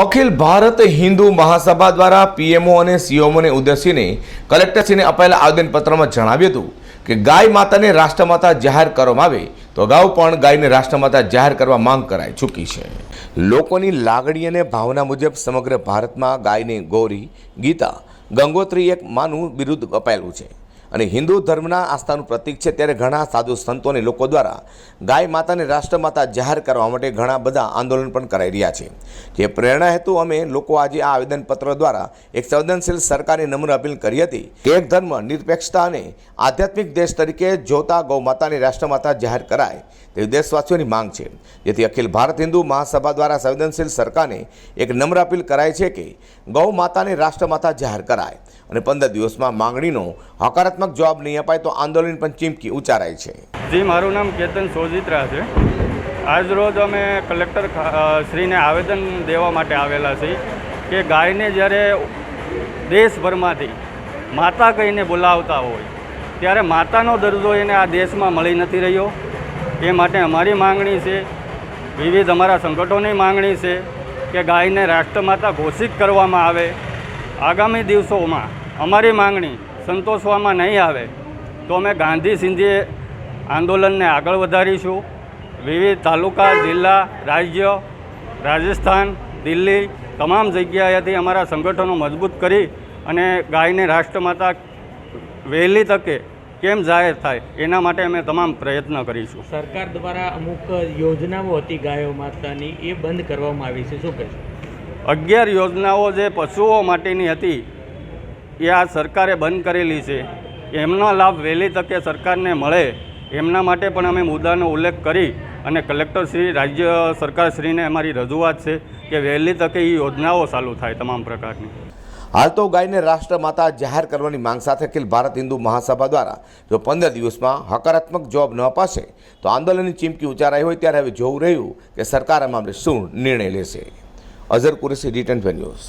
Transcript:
અખિલ ભારત હિન્દુ મહાસભા દ્વારા પીએમઓ અને સીએમઓને ઉદ્દેશીને કલેક્ટરશ્રીને અપાયેલા આવેદનપત્રમાં જણાવ્યું હતું કે ગાય માતાને રાષ્ટ્રમાતા જાહેર કરવામાં આવે તો અગાઉ પણ ગાયને રાષ્ટ્રમાતા જાહેર કરવા માંગ કરાઈ ચૂકી છે. લોકોની લાગણી અને ભાવના મુજબ સમગ્ર ભારતમાં ગાયને ગૌરી, ગીતા, ગંગોત્રી એક માનું બિરુદ અપાયેલું છે. અને હિન્દુ ધર્મના આસ્થાનું પ્રતીક છે ત્યારે ઘણા સાધુ સંતો અને લોકો દ્વારા ગાય માતાને રાષ્ટ્રમાતા જાહેર કરવા માટે ઘણા બધા આંદોલન પણ કરાઈ રહ્યા છે. જે પ્રેરણા હેતુ અમે લોકો આજે આ આવેદનપત્ર દ્વારા એક સંવેદનશીલ સરકારને નમ્ર અપીલ કરી હતી કે એક ધર્મ નિરપેક્ષતા અને આધ્યાત્મિક દેશ તરીકે જોતા ગૌ માતાને રાષ્ટ્રમાતા જાહેર કરાય તેવી દેશવાસીઓની માંગ છે. જેથી અખિલ ભારત હિન્દુ મહાસભા દ્વારા સંવેદનશીલ સરકારને એક નમ્ર અપીલ કરાય છે કે ગૌ માતાને રાષ્ટ્રમાતા જાહેર કરાય અને પંદર દિવસમાં માંગણીનો હકારાત્મક જવાબ નહીં અપાય તો આંદોલન પણ ચીમકી ઉચ્ચારાય છે. જી, મારું નામ કેતન સોજિત્રા છે. આજ રોજ અમે કલેક્ટર શ્રીને આવેદન દેવા માટે આવેલા છીએ કે ગાયને જ્યારે દેશભરમાંથી માતા કહીને બોલાવતા હોય, ત્યારે માતાનો દરજ્જો એને આ દેશમાં મળી નથી રહ્યો. એ માટે અમારી માંગણી છે, વિવિધ અમારા સંગઠનોની માંગણી છે કે ગાયને રાષ્ટ્રમાતા ઘોષિત કરવામાં આવે. આગામી દિવસોમાં અમારી માંગણી સંતોષવામાં નહીં આવે તો અમે ગાંધી સિંધી આંદોલનને આગળ વધારીશું. વિવિધ તાલુકા જિલ્લા રાજ્ય રાજસ્થાન દિલ્હી તમામ જગ્યાએથી અમારા સંગઠનો મજબૂત કરી અને ગાયને રાષ્ટ્રમાતા વહેલી તકે કેમ જાહેર થાય એના માટે અમે તમામ પ્રયત્ન કરીશું. સરકાર દ્વારા અમુક યોજનાઓ હતી ગાયો માતાની એ બંધ કરવામાં આવી છે. શું કહેશો? અગિયાર યોજનાઓ જે પશુઓ માટેની હતી એ આ સરકારે બંધ કરેલી છે. એમનો લાભ વહેલી તકે સરકારને મળે. એમના માટે પણ અમે મુદ્દાનો ઉલ્લેખ કરી અને કલેક્ટરશ્રી રાજ્ય સરકારશ્રીને અમારી રજૂઆત છે કે વહેલી તકે એ યોજનાઓ ચાલુ થાય તમામ પ્રકારની. હાલ તો ગાયને રાષ્ટ્રમાતા જાહેર કરવાની માંગ સાથે અખિલ ભારત હિન્દુ મહાસભા દ્વારા જો પંદર દિવસમાં હકારાત્મક જવાબ ન અપાશે, તો આંદોલનની ચીમકી ઉચ્ચારાઈ હોય ત્યારે હવે જોવું રહ્યું કે સરકાર આ મામલે શું નિર્ણય લેશે. Azhar Qureshi return news.